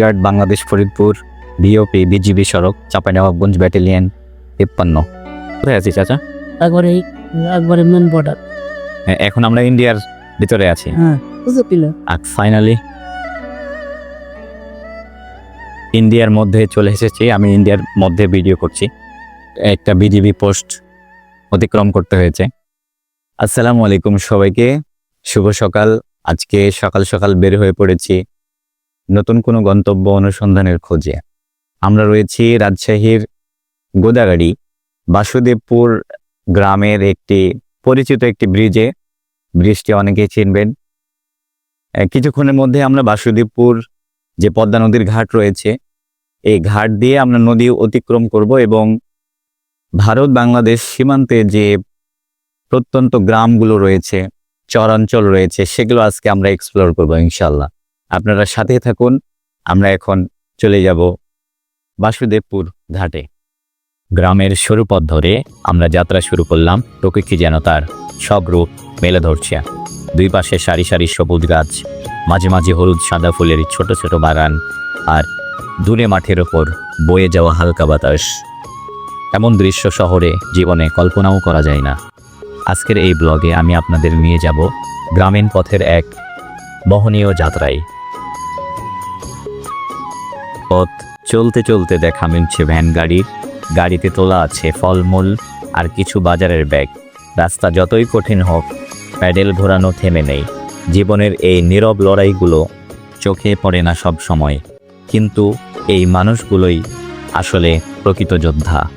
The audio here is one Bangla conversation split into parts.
Guard Bangladesh Faridpur BOP BGB সড়ক চাঁপাইনবাবগঞ্জ ব্যাটালিয়ন তিপ্পান্ন। কোথায় আছি চাচা? একবারে একবারে মেন বর্ডার এখন আমরা ইন্ডিয়ার ভিতরে আছি। হ্যাঁ বুঝতে পিলে আর ফাইনালি ইন্ডিয়ার মধ্যে চলে এসেছি। আমি ইন্ডিয়ার মধ্যে ভিডিও করছি। একটা বিজিবি পোস্ট অতিক্রম করতে হয়েছে। আসসালামু আলাইকুম সবাইকে। শুভ সকাল। আজকে সকাল সকাল বের হয়ে পড়েছি নতুন কোনো গন্তব্য অনুসন্ধানের খোঁজে। আমরা রয়েছি রাজশাহীর গোদাগাড়ি, বাসুদেবপুর গ্রামের একটি, পরিচিত একটি ব্রিজে। ব্রিজটি অনেকেই চিনবেন। কিছুক্ষণের মধ্যে আমরা বাসুদেবপুর যে পদ্মা নদীর ঘাট রয়েছে, এই ঘাট দিয়ে আমরা নদী অতিক্রম করব এবং ভারত বাংলাদেশ সীমান্তে যে প্রত্যন্ত গ্রামগুলো রয়েছে, চরাঞ্চল রয়েছে, সেগুলো আজকে আমরা এক্সপ্লোর করব ইনশাল্লাহ আপনারা সাথে থাকুন। আমরা এখন চলে যাব বাসুদেবপুর ঘাটে। গ্রামের সরু পথ ধরে আমরা যাত্রা শুরু করলাম। প্রকৃতি যেন তার সব রূপ মেলে ধরছে। দুই পাশে সারি সারি সবুজ গাছ, মাঝে মাঝে হলুদ সাদা ফুলের ছোট ছোট বাগান আর দূরে মাঠের ওপর বয়ে যাওয়া হালকা বাতাস। এমন দৃশ্য শহরে জীবনে কল্পনাও করা যায় না। আজকের এই ব্লগে আমি আপনাদের নিয়ে যাব গ্রামীণ পথের এক মোহনীয় যাত্রায়। পথ। চলতে চলতে দেখা মিলছে ভ্যান গাড়ির। গাড়িতে তোলা আছে ফলমূল আর কিছু বাজারের ব্যাগ। রাস্তা যতই কঠিন হোক, প্যাডেল ঘোরানো থেমে নেই। জীবনের এই নীরব লড়াইগুলো চোখে পড়ে না সব সময়। কিন্তু এই মানুষগুলোই আসলে প্রকৃত যোদ্ধা।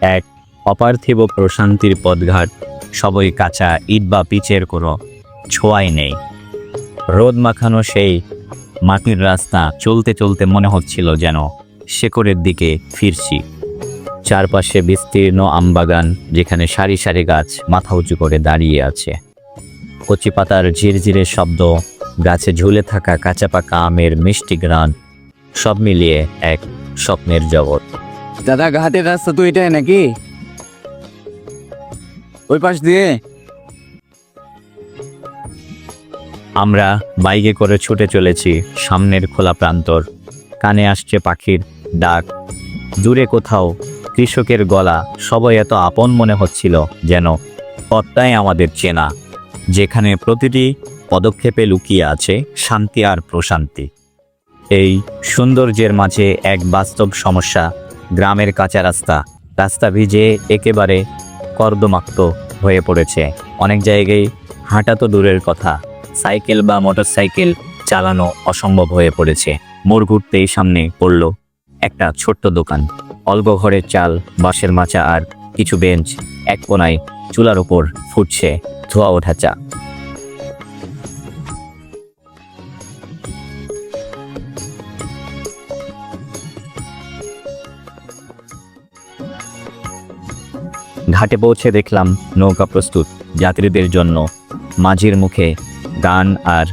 এক অপার্থিব প্রশান্তির পথঘাট, সবই কাঁচা ইট বা পিচের কোনো ছোঁয়াই নেই। রোদ মাখানো সেই মাটির রাস্তা চলতে চলতে মনে হচ্ছিল যেন শেকড়ের দিকে ফিরছি। চারপাশে বিস্তীর্ণ আমবাগান যেখানে সারি সারি গাছ মাথা উঁচু করে দাঁড়িয়ে আছে। কচি পাতার ঝিরঝিরে শব্দ, গাছে ঝুলে থাকা কাঁচা পাকা আমের মিষ্টি গ্রান সব মিলিয়ে এক স্বপ্নের জগৎ। দাদা, ঘাটের রাস্তা তো এটাই নাকি? ওই পাশ দিয়ে আমরা বাইকে করে ছুটে চলেছি সামনের খোলা প্রান্তর। কানে আসছে পাখির ডাক। দূরে কোথাও কৃষকের গলা সবাই এত আপন মনে হচ্ছিল যেন পথটাই আমাদের চেনা। যেখানে প্রতিটি পদক্ষেপে লুকিয়ে আছে শান্তি আর প্রশান্তি। এই সৌন্দর্যের মাঝে এক বাস্তব সমস্যা, গ্রামের কাঁচা রাস্তা। রাস্তা ভিজে একেবারে কর্দমাক্ত হয়ে পড়েছে। অনেক জায়গায় হাঁটা তো দূরের কথা। সাইকেল বা মোটরসাইকেল চালানো অসম্ভব হয়ে পড়েছে। মোড় ঘুরতেই সামনে পড়ল একটা ছোট্ট দোকান। অল্প ঘরের চাল, বাঁশের মাচা আর কিছু বেঞ্চ এক কোনায় চুলার ওপর ফুটছে ধোয়া ওঠা চা। ঘাটে পৌঁছে দেখলাম নৌকা প্রস্তুত যাত্রীদের জন্য। মাঝির মুখে গান আর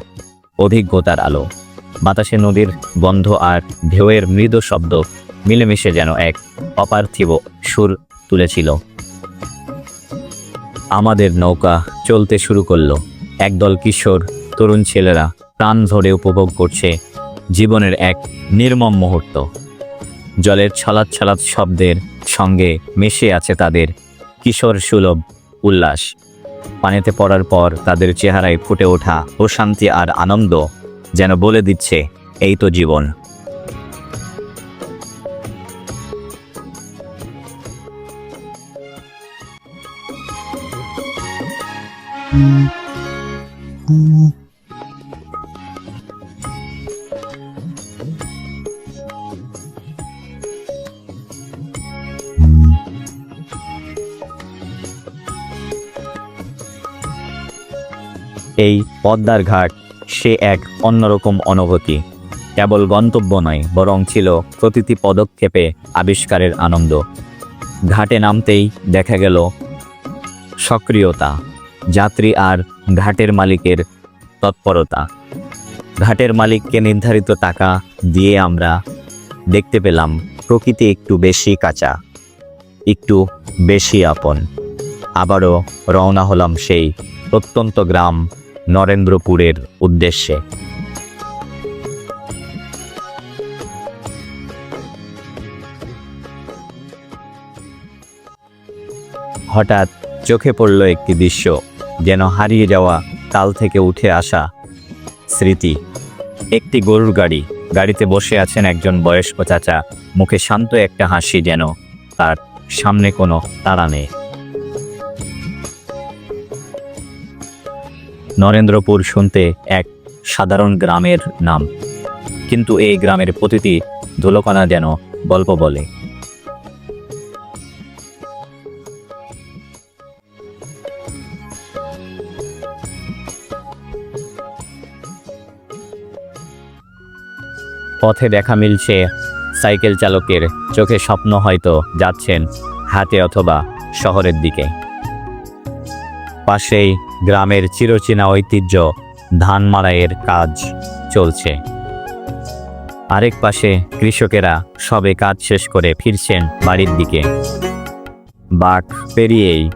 অভিজ্ঞতার আলো। বাতাসে নদীর বন্ধ আর ঢেউয়ের মৃদু শব্দ মিলেমিশে যেন এক অপার্থিব সুর তুলেছিল। আমাদের নৌকা চলতে শুরু করল। একদল কিশোর, তরুণ ছেলেরা প্রাণ ধরে উপভোগ করছে জীবনের এক নির্মম মুহূর্ত। জলের ছলাৎ ছলাৎ শব্দের সঙ্গে মিশে আছে তাদের কিশোর সুলভ উল্লাস। পানিতে পড়ার পর তাদের চেহারায় ফুটে ওঠা ও শান্তি আর আনন্দ যেন বলে দিচ্ছে, এই তো জীবন। এই পদ্মার ঘাট, সে এক অন্যরকম অনুভূতি। কেবল গন্তব্য নয়, বরং ছিল প্রতিটি পদক্ষেপে আবিষ্কারের আনন্দ। ঘাটে নামতেই দেখা গেল সক্রিয়তা, যাত্রী আর ঘাটের মালিকের তৎপরতা। ঘাটের মালিককে নির্ধারিত টাকা দিয়ে আমরা দেখতে পেলাম, প্রকৃতি একটু বেশি কাঁচা, একটু বেশি আপন। আবারও রওনা হলাম সেই প্রত্যন্ত গ্রাম নরেন্দ্রপুরের উদ্দেশ্যে। হঠাৎ চোখে পড়ল একটি দৃশ্য, যেন হারিয়ে যাওয়া কাল থেকে উঠে আসা স্মৃতি। একটি গরুর গাড়ি, গাড়িতে বসে আছেন একজন বয়স্ক চাচা। মুখে শান্ত একটা হাসি যেন তার সামনে কোনো তাড়া নেই। নরেন্দ্রপুর শুনতে এক সাধারণ গ্রামের নাম। কিন্তু এই গ্রামের প্রতিটি ধুলোকণা যেন গল্প বলে। পথে দেখা মিলছে সাইকেল চালকের চোখে স্বপ্ন হয়তো যাচ্ছেন হাতে অথবা শহরের দিকে। পাশেই গ্রামের চিরচেনা ঐতিহ্য ধান মাড়াইয়ের কাজ চলছে। আরেক পাশে কৃষকেরা সবে কাজ শেষ করে ফিরছেন বাড়ির দিকে। বাঘ পেরিয়েই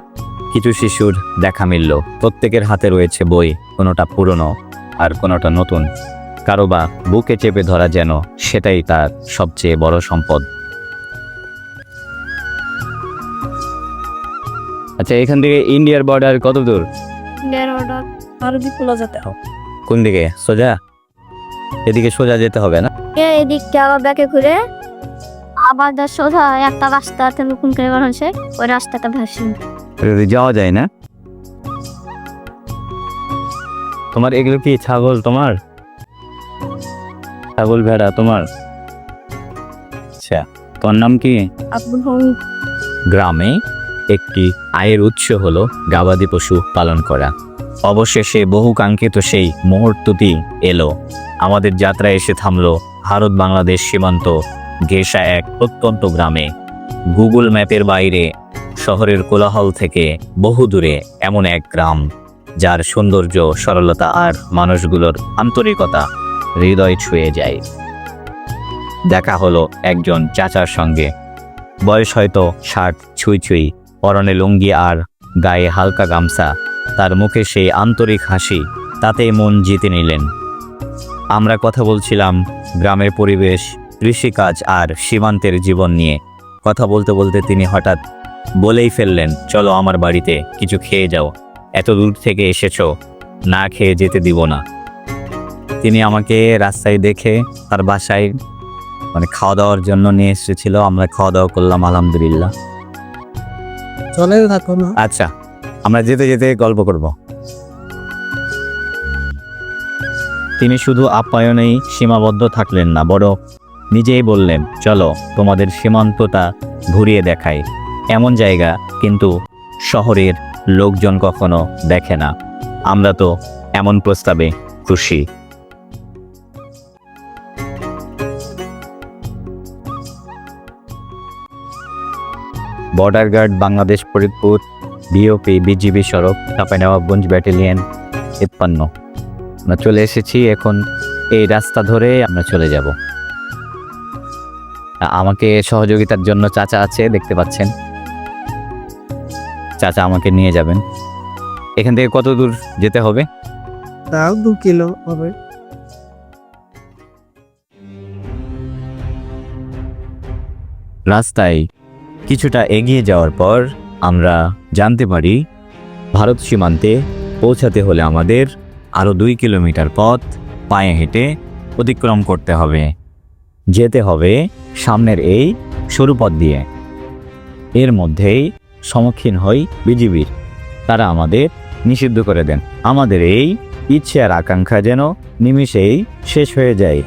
কিছু শিশুর দেখা মিলল। প্রত্যেকের হাতে রয়েছে বই, কোনোটা পুরনো আর কোনোটা নতুন। কারও বা বুকে চেপে ধরা যেন সেটাই তার সবচেয়ে বড় সম্পদ। আচ্ছা এখান থেকে ইন্ডিয়ার বর্ডার কত দূর? ইন্ডিয়ার অর্ডার আরও বিপুল যেতে হবে। কোন দিকে? সোজা? এদিকে সোজা যেতে হবে না? এদিকটা আবার ব্যাকে ঘুরে। আবার যা সোজা একটা রাস্তা নতুন করে বার হয়েছে ওই রাস্তাটা ভাসি যদি যাওয়া যায় না? তোমার এগুলো কি ছাগল তোমার? ছাগল ভেড়া তোমার? আচ্ছা তোমার নাম কি? আব্দুল হামিদ। গ্রামে? একটি আয়ের উৎস হল গাবাদি পশু পালন করা। অবশেষে বহু কাঙ্ক্ষিত সেই মুহূর্তটি এলো। আমাদের যাত্রা এসে থামল ভারত বাংলাদেশ সীমান্ত গেসা এক প্রত্যন্ত গ্রামে। গুগল ম্যাপের বাইরে, শহরের কোলাহল থেকে বহু দূরে এমন এক গ্রাম, যার সৌন্দর্য, সরলতা আর মানুষগুলোর আন্তরিকতা হৃদয় ছুঁয়ে যায়। দেখা হলো একজন চাচার সঙ্গে। বয়স হয়তো ষাট, ছুঁই ছুঁই। পরনে লুঙ্গি আর গায়ে হালকা গামছা। তার মুখে সেই আন্তরিক হাসি তাতে মন জিতে নিলেন। আমরা কথা বলছিলাম গ্রামের পরিবেশ, কৃষিকাজ আর সীমান্তের জীবন নিয়ে। কথা বলতে বলতে তিনি হঠাৎ বলেই ফেললেন, চলো আমার বাড়িতে কিছু খেয়ে যাও। এত দূর থেকে এসেছ, না খেয়ে যেতে দিব না। তিনি আমাকে রাস্তায় দেখে তার বাসায় মানে খাওয়া দাওয়ার জন্য নিয়ে এসেছিল। আমরা খাওয়া দাওয়া করলাম, আলহামদুলিল্লাহ। চলে না। আচ্ছা আমরা যেতে যেতে গল্প করব। তিনি শুধু আপ্যায়নেই সীমাবদ্ধ থাকলেন না বড় নিজেই বললেন, চলো, তোমাদের সীমান্তটা ঘুরিয়ে দেখাই। এমন জায়গা কিন্তু শহরের লোকজন কখনো দেখে না। আমরা তো এমন প্রস্তাবে খুশি। Border guard Bangladesh Faridpur BOP BGB সড়ক চাঁপাইনবাবগঞ্জ ব্যাটালিয়ন তিপ্পান্ন আমরা চলে এসেছি এখন এই রাস্তা ধরে আমরা চলে যাব। আমাকে সহযোগিতার জন্য চাচা আছে দেখতে পাচ্ছেন। চাচা আমাকে নিয়ে যাবেন। এখান থেকে কত দূর যেতে হবে? তাও দু কিলো হবে। রাস্তায় কিছুটা এগিয়ে যাওয়ার পর আমরা জানতে পারি, ভারত সীমান্তে পৌঁছাতে হলে আমাদের আরও দুই কিলোমিটার পথ পায়ে হেঁটে অতিক্রম করতে হবে। যেতে হবে সামনের এই সরু পথ দিয়ে। এর মধ্যেই সম্মুখীন হই বিজিবির। তারা আমাদের নিষিদ্ধ করে দেন। আমাদের এই ইচ্ছে আর আকাঙ্ক্ষা যেন নিমিষেই শেষ হয়ে যায়।